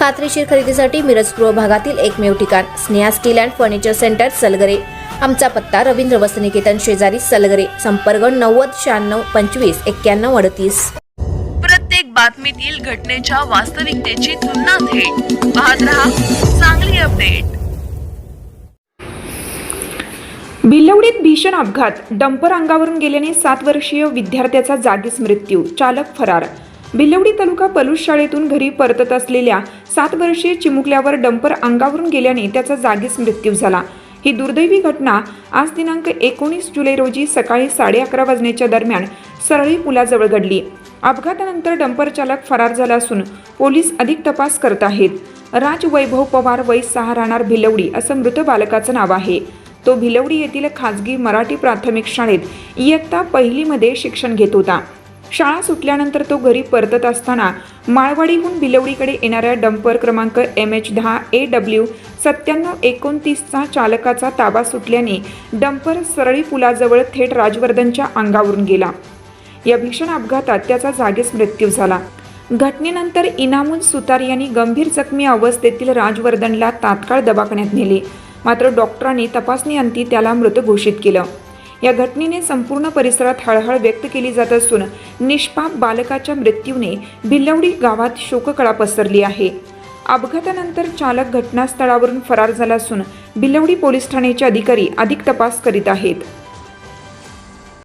खात्रीशीर खरेदीसाठी मिरज पूर्व भागातील एकमेव ठिकाण Sneha steel and furniture centre Salgare. आमचा पत्ता रवींद्र वसनिकेतन शेजारी सलगरे संपर्क नव्वद शहाण्णव पंचवीस एक्क्याण्णव अडतीस. प्रत्येक बातमीतील घटनेच्या वास्तविकतेची तुलना थेट. पाहत रहा चांगली अपडेट. भिलवडीत भीषण अपघात. डंपर अंगावरून गेल्याने सात वर्षीय विद्यार्थ्याचा जागीच मृत्यू. चालक फरार. भिलवडी तालुका पलूस शाळेतून घरी परतत असलेल्या सात वर्षीय चिमुकल्यावर डंपर अंगावरून गेल्याने त्याचा जागीच मृत्यू झाला. ही दुर्दैवी घटना आज दिनांक एकोणीस जुलै रोजी सकाळी साडे अकरा वाजण्याच्या दरम्यान सरळी पुलाजवळ घडली. अपघातानंतर डंपर चालक फरार झाला असून पोलीस अधिक तपास करत आहेत. राज वैभव पवार वय सहा राहणार भिलवडी असं मृत बालकाचं नाव आहे. तो भिलवडी येथील खाजगी मराठी प्राथमिक शाळेत इयत्ता पहिलीमध्ये शिक्षण घेत होता. शाळा सुटल्यानंतर तो घरी परतत असताना माळवाडीहून बिलवडीकडे येणाऱ्या डंपर क्रमांक एम एच दहा ए डब्ल्यू सत्त्याण्णव एकोणतीसचा चालकाचा ताबा सुटल्याने डंपर सरळी पुलाजवळ थेट राजवर्धनच्या अंगावरून गेला. या भीषण अपघातात त्याचा जागीच मृत्यू झाला. घटनेनंतर इनामुल सुतार यांनी गंभीर जखमी अवस्थेतील राजवर्धनला तात्काळ दवाखान्यात नेले. मात्र डॉक्टरांनी तपासणीअंती त्याला मृत घोषित केलं. या घटनेने संपूर्ण परिसरात हळहळ व्यक्त केली जात असून निष्पाप बालकाच्या मृत्यूने भिल्लवडी गावात शोककळा पसरली आहे. अपघातानंतर चालक घटनास्थळावरून फरार झाला असून भिलवडी पोलीस ठाण्याचे अधिकारी अधिक तपास करीत आहेत.